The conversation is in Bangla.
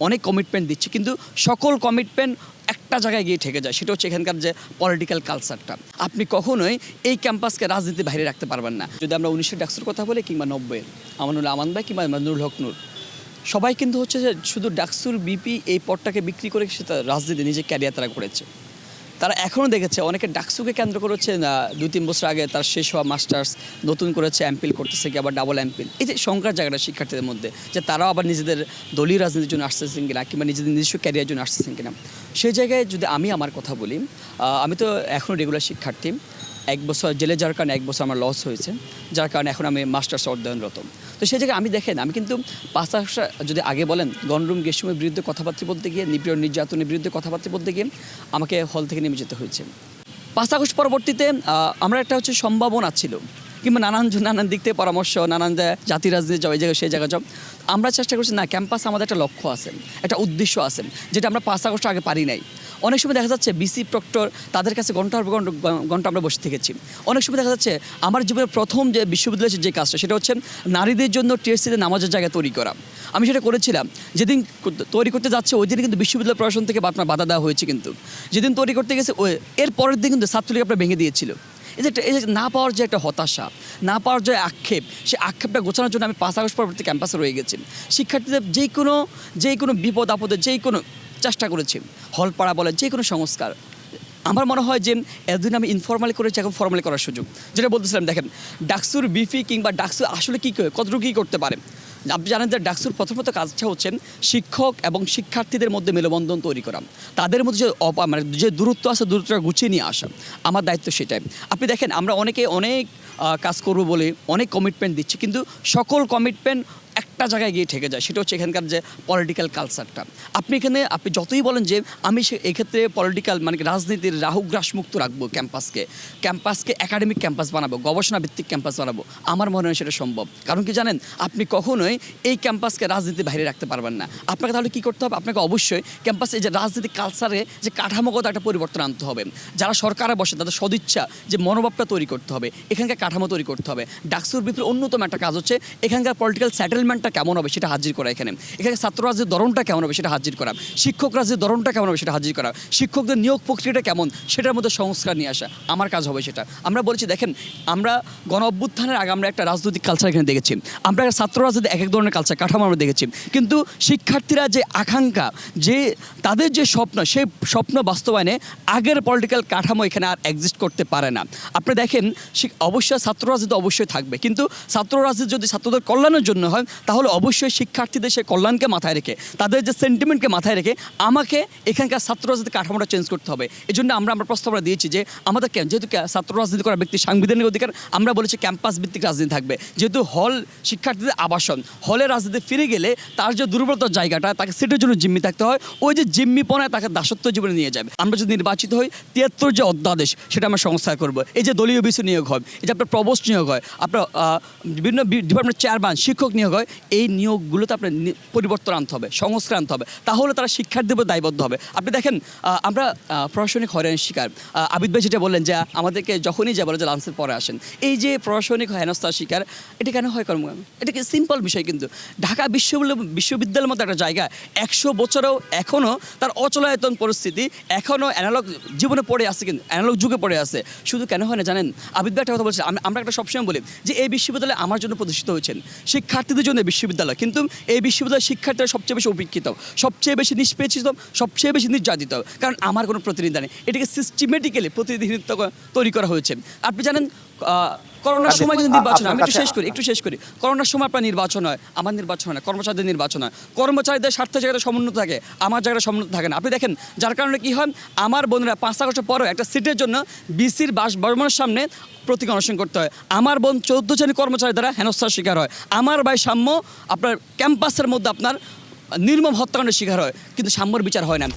অনেক কমিটমেন্ট দিচ্ছে, কিন্তু সকল কমিটমেন্ট একটা জায়গায় গিয়ে ঠেকে যায়, সেটা হচ্ছে এখানকার যে পলিটিক্যাল কালচারটা আপনি কখনোই এই ক্যাম্পাসকে রাজনীতি বাইরে রাখতে পারবেন না। যদি আমরা উনিশশো ডাকসুর কথা বলি কিংবা নব্বইয়ের আমানুল আমান ভাই কিংবা নুরুল হক নুর। সবাই কিন্তু হচ্ছে যে শুধু ডাকসুর, বিপি এই পদটাকে বিক্রি করে সে রাজনীতি, নিজের ক্যারিয়ার তারা করেছে তারা এখনও দেখেছে, অনেকে ডাকসুকে কেন্দ্র করেছে দু তিন বছর আগে তার শেষ হওয়া মাস্টার্স নতুন করেছে এমপিল করতেছে কি আবার ডাবল এমপিল এই যে সংখ্যার জায়গাটা শিক্ষার্থীদের মধ্যে, যে তারাও আবার নিজেদের দলীয় রাজনীতির জন্য আসতেছেন কিনা কিংবা নিজেদের নিজস্ব ক্যারিয়ার জন্য আসতেছেন কিনা। সেই জায়গায় যদি আমি আমার কথা বলি আমি তো এখনও রেগুলার শিক্ষার্থী এক বছর জেলে যাওয়ার কারণে এক বছর আমার লস হয়েছে, যার কারণে এখন আমি মাস্টার্স অধ্যয়নরত তো সেই জায়গায় আমি দেখেন, আমি কিন্তু পাশাপাশি যদি আগে বলেন, গণরুম গেস্টরুমের বিরুদ্ধে কথাবার্তা বলতে গিয়ে, নিপীড়ন নির্যাতনের বিরুদ্ধে কথাবার্তা বলতে গিয়ে আমাকে হল থেকে নেমে যেতে হয়েছে। পাঁচ আগস্ট পরবর্তীতে আমরা একটা হচ্ছে সম্ভাবনা ছিল। কিংবা নানান নানান দিক থেকে পরামর্শ, নানান জাতি রাজনীতি যাও এই জায়গায়, সেই জায়গায় যাও আমরা চেষ্টা করছি, না, ক্যাম্পাস আমাদের একটা লক্ষ্য আছে, একটা উদ্দেশ্য আছে, যেটা আমরা পাঁচ আগস্ট আগে পারি নাই। অনেক সময় দেখা যাচ্ছে, বিসি প্রক্টর তাদের কাছে ঘণ্টার পর ঘণ্টা আমরা বসে থেকেছি। অনেক সময় দেখা যাচ্ছে, আমার জীবনের প্রথম যে বিশ্ববিদ্যালয়ের যে কাজটা, সেটা হচ্ছে নারীদের জন্য টিএসসিতে নামাজের জায়গা তৈরি করা। আমি সেটা করেছিলাম। যেদিন তৈরি করতে যাচ্ছে, ওই দিন কিন্তু বিশ্ববিদ্যালয় প্রশাসন থেকে আপনার বাধা দেওয়া হয়েছে কিন্তু। যেদিন তৈরি করতে গেছে এর পরের দিন কিন্তু ছাত্রলীগ আপনার ভেঙে দিয়েছিল। এই যে এই যে না পাওয়ার যে একটা হতাশা, না পাওয়ার যে আক্ষেপ, সেই আক্ষেপটা গোছানোর জন্য আমি পাঁচ আগস্ট পরবর্তী ক্যাম্পাসে রয়ে গেছি। শিক্ষার্থীদের যে কোনো যে কোনো বিপদ আপদে যে কোনো চেষ্টা করেছি। হল পাড়া বলে যে কোনো সংস্কার। আমার মনে হয় যে এতদিন আমি ইনফর্মালি করেছি, এখন ফর্মালি করার সুযোগ। যেটা বলতেছিলাম, দেখেন, ডাকসুর বিফি কিংবা ডাকসু আসলে কী কতটুকু কী করতে পারে? আপনি জানেন যে ডাকসুর প্রথমত কাজটা হচ্ছেন শিক্ষক এবং শিক্ষার্থীদের মধ্যে মেলবন্ধন তৈরি করা। তাদের মধ্যে যে মানে যে দূরত্ব আছে, দূরত্বটা গুছিয়ে নিয়ে আসা। আমার দায়িত্ব সেটাই। আপনি দেখেন আমরা অনেকে অনেক কাজ করব বলে অনেক কমিটমেন্ট দিচ্ছি। কিন্তু সকল কমিটমেন্ট একটা জায়গায় গিয়ে ঠেকে যায়, সেটা হচ্ছে এখানকার যে পলিটিক্যাল কালচারটা আপনি এখানে, আপনি যতই বলেন যে আমি সে, এক্ষেত্রে পলিটিক্যাল মানে রাজনীতির রাহুগ্রাস মুক্ত রাখব ক্যাম্পাসকে ক্যাম্পাসকে একাডেমিক ক্যাম্পাস বানাবো গবেষণা ভিত্তিক ক্যাম্পাস বানাবো, আমার মনে হয় সেটা সম্ভব। কারণ কি জানেন, আপনি কখনোই এই ক্যাম্পাসকে রাজনীতি বাইরে রাখতে পারবেন না। আপনাকে তাহলে কি করতে হবে? আপনাকে অবশ্যই ক্যাম্পাসে যে রাজনীতি কালচারে যে কাঠামোগত একটা পরিবর্তন আনতে হবে। যারা সরকারে বসে, তাদের সদিচ্ছা যে মনোভাবটা তৈরি করতে হবে, এখানকার কাঠামো তৈরি করতে হবে। ডাকসুর বিপরীত অন্যতম একটা কাজ হচ্ছে, এখানকার পলিটিক্যাল সেটেলমেন্টটা কেমন হবে সেটা হাজির করা এখানে। এখানে ছাত্ররাজের ধরনটা কেমন হবে সেটা হাজির করা। শিক্ষক রাজ্যের ধরনটা কেমন হবে সেটা হাজির করা। শিক্ষকদের নিয়োগ প্রক্রিয়াটা কেমন সেটার মধ্যে সংস্কার নিয়ে আসা। আমার কাজ হবে সেটা। আমরা বলছি, দেখেন, আমরা গণ অভ্যুত্থানের আগে আমরা একটা রাজনৈতিক কালচার এখানে দেখেছি। আমরা ছাত্র রাজনীতি এক এক ধরনের কালচার কাঠামো আমরা দেখেছি। কিন্তু শিক্ষার্থীরা যে আকাঙ্ক্ষা, যে তাদের যে স্বপ্ন সেই স্বপ্ন বাস্তবায়নে আগের পলিটিক্যাল কাঠামো এখানে আর এক্সিস্ট করতে পারে না। আপনি দেখেন অবশ্যই ছাত্র রাজনীতি অবশ্যই থাকবে। কিন্তু ছাত্র রাজনীতি যদি ছাত্রদের কল্যাণের জন্য হয় অবশ্যই শিক্ষার্থীদের সেই কল্যাণকে মাথায় রেখে, তাদের যে সেন্টিমেন্টকে মাথায় রেখে আমাকে এখানকার ছাত্র রাজনীতি কাঠামোটা চেঞ্জ করতে হবে। এই জন্য আমরা আমরা প্রস্তাবনা দিয়েছি যে আমাদের যেহেতু ছাত্র রাজনীতি করা ব্যক্তি সাংবিধানিক অধিকার, আমরা বলেছি ক্যাম্পাস ভিত্তিক রাজনীতি থাকবে। যেহেতু হল শিক্ষার্থীদের আবাসন হলে রাজনীতি ফিরে গেলে তার যে দুর্বলতার জায়গাটা, তাকে সেটার জন্য জিম্মি থাকতে হয়, ওই যে জিম্মিপনায় তাকে দাসত্ব জীবনে নিয়ে যাবে। আমরা যদি নির্বাচিত হই, তিয়াত্তর যে অধ্যাদেশ, সেটা আমরা সংস্কার করব। এই যে দলীয় বিষয় নিয়োগ হয়, এই যে আপনার প্রবোস্ট নিয়োগ হয়, আপনার বিভিন্ন ডিপার্টমেন্ট চেয়ারম্যান শিক্ষক নিয়োগ হয় এই নিয়োগগুলোতে আপনার পরিবর্তন আনতে হবে, সংস্কার আনতে হবে। তাহলে তারা শিক্ষার্থীদের উপর দায়বদ্ধ হবে। আপনি দেখেন আমরা প্রশাসনিক হয়রানির শিকার। আবিদ ভাই যেটা বললেন যে, আমাদেরকে যখনই যা বলে যে লান্সের পরে আসেন। এই যে প্রশাসনিক হেনস্থার শিকার, এটা কেন হয় কর্ম? এটা কি সিম্পল বিষয় কিন্তু। ঢাকা বিশ্ববিদ্যালয় বিশ্ববিদ্যালয়ের মতো একটা জায়গা একশো বছরেও এখনও তার অচলায়তন পরিস্থিতি এখনও অ্যানালগ জীবনে পড়ে আছে কিন্তু অ্যানালগ যুগে পড়ে আছে। শুধু কেন হয় না জানেন? আবিদ ভাই একটা কথা বলছে, আমি- আমরা একটা সবসময় বলি যে, এই বিশ্ববিদ্যালয় আমার জন্য প্রতিষ্ঠিত হয়েছেন। শিক্ষার্থীদের জন্য বিশ্ববিদ্যালয়। কিন্তু এই বিশ্ববিদ্যালয়ের শিক্ষার্থীরা সবচেয়ে বেশি উপেক্ষিত, সবচেয়ে বেশি নিষ্পেষিত, সবচেয়ে বেশি নির্যাতিত। কারণ আমার কোনো প্রতিনিধি নেই। এটাকে সিস্টেমেটিক্যালি প্রতিনিধিত্ব তৈরি করা হয়েছে। আপনি জানেন করোনার সময় কিন্তু নির্বাচন আমি একটু শেষ করি একটু শেষ করি। করোনার সময় আপনার নির্বাচন হয় আমার নির্বাচন হয় না কর্মচারীদের নির্বাচন হয়। কর্মচারীদের স্বার্থ জায়গাটা সমুন্নত থাকে আমার জায়গাটা সমুন্নত থাকে না। আপনি দেখেন যার কারণে কি হয় আমার বোনেরা পাঁচ আগস্ট পরেও একটা সিটের জন্য বিসির বাস বর্মনের সামনে প্রতীক অনশন করতে হয়। আমার বোন চৌদ্দ শ্রেণি কর্মচারী দ্বারা হেনস্থার শিকার হয়। আমার ভাই সাম্য আপনার ক্যাম্পাসের মধ্যে আপনার নির্মম হত্যাকাণ্ডের শিকার হয় কিন্তু সাম্যর বিচার হয় না।